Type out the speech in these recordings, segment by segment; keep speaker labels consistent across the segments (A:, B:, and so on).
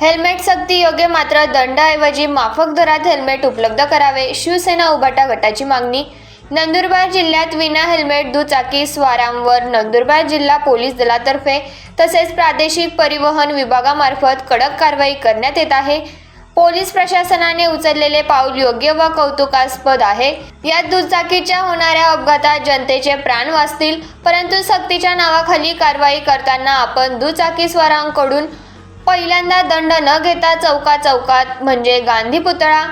A: Helmet सक्ती योग्य मात्र दंडाऐवजी माफक दरात हेल्मेट उपलब्ध करावे शिवसेना उभाटा गटाची मागणी. नंदुरबार जिल्ह्यात विना हेल्मेट दुचाकी स्वारांवर नंदुरबार जिल्हा पोलीस दलातर्फे तसेच प्रादेशिक परिवहन विभागामार्फत कडक कारवाई करण्यात येत आहे. पोलीस प्रशासनाने उचललेले पाऊल योग्य व कौतुकास्पद आहे. यात दुचाकीच्या होणाऱ्या अपघातात जनतेचे प्राण वाचतील परंतु सक्तीच्या नावाखाली कारवाई करताना आपण दुचाकीस्वारांकडून पहिल्यांदा दंड न घेता चौका चौकात म्हणजे गांधी पुतळा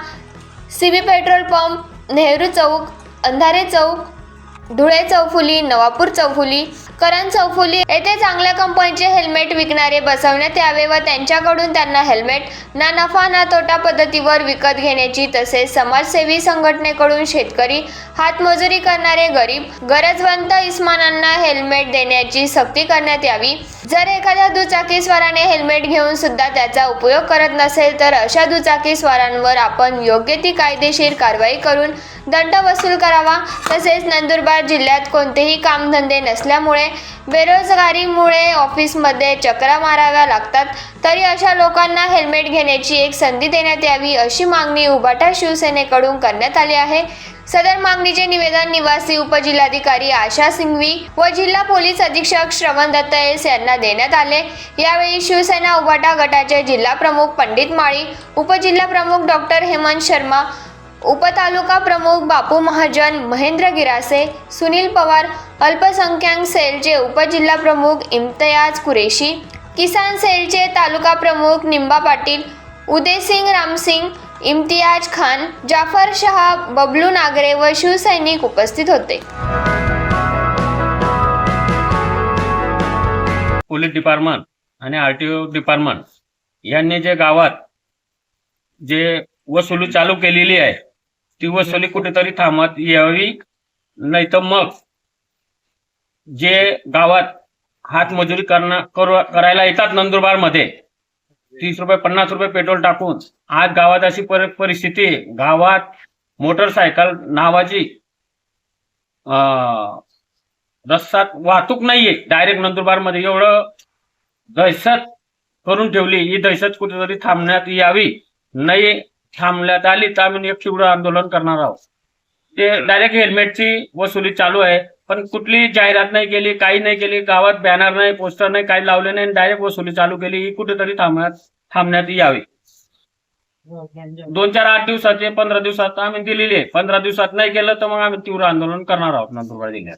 A: सीबी पेट्रोल पंप नेहरू चौक अंधारे चौक धुळे चौफुली नवापूर चौफुली करण चौफुली येथे चांगल्या कंपनीचे हेल्मेट विकणारे बसवण्यात यावे व त्यांच्याकडून त्यांना हेल्मेट ना नफा ना तोटा पद्धतीवर विकत घेण्याची तसेच समाजसेवी संघटनेकडून शेतकरी हातमजुरी करणारे गरीब गरजवंत इस्मानांना हेल्मेट देण्याची सक्ती करण्यात यावी. जर एखाद्या दुचाकीस्वाराने हेल्मेट घेऊन सुद्धा त्याचा उपयोग करत नसेल तर अशा दुचाकीस्वारांवर आपण योग्य ती कायदेशीर कारवाई करून दंड वसूल करावा. तसेच नंदुरबार जिल्ह्यात कोणतेही कामधंदे नसल्यामुळे बेरोजगारीमुळे ऑफिसमध्ये चक्रा माराव्या लागतात. तरी अशा लोकांना हेल्मेट घेण्याची एक संधी देण्यात यावी अशी मागणी उबाटा शिवसेनेकडून करण्यात आली आहे. सदर मागणीचे निवेदन निवासी उपजिल्हाधिकारी आशा सिंघवी व जिल्हा पोलीस अधीक्षक श्रवण दत्त एस यांना देण्यात आले. यावेळी शिवसेना उभाटा गटाचे जिल्हा प्रमुख पंडित माळी उपजिल्हा प्रमुख डॉक्टर हेमंत शर्मा उपतालुका प्रमुख बापू महाजन महेंद्र गिरासे सुनील पवार अल्पसंख्याक सेलचे उपजिल्हा प्रमुख इम्तियाज कुरेशी किसान सेलचे तालुका प्रमुख निंबा पाटील उदयसिंग रामसिंग इम्तियाज खान जाफर शहा बबलू नागरे व शिवसैनिक उपस्थित होते.
B: पोलीस डिपार्टमेंट आणि आरटीओ डिपार्टमेंट यांनी जे गावात जे वसुली चालू केलेली आहे ती वसुली कुठेतरी थांबत यावी नाही तर मग जे गावात हातमजुरी करणं करायला येतात नंदुरबारमध्ये तीस रुपये पन्नास रुपये पेट्रोल टाकून आज गावात अशी परिस्थिती आहे. गावात मोटरसायकल नावाची अं, वाहतूक नाहीये. डायरेक्ट नंदुरबारमध्ये एवढं दहशत करून ठेवली. ही दहशत कुठेतरी थांबण्यात यावी. नाही थांबण्यात आली तर आम्ही एक तीव्र आंदोलन करणार आहोत. ते डायरेक्ट हेल्मेटची वसुली चालू आहे पण कुठली जाहिरात नाही केली काही नाही केली गावात बॅनर नाही पोस्टर नाही काही लावले नाही डायरेक्ट वसुली चालू केली ही कुठेतरी थांबण्यात थांबण्यात यावी. दोन चार आठ दिवसाचे पंधरा दिवसात आम्ही दिलेली आहे. पंधरा दिवसात नाही केलं तर मग आम्ही तीव्र आंदोलन करणार आहोत नंदुरबार जिल्ह्यात.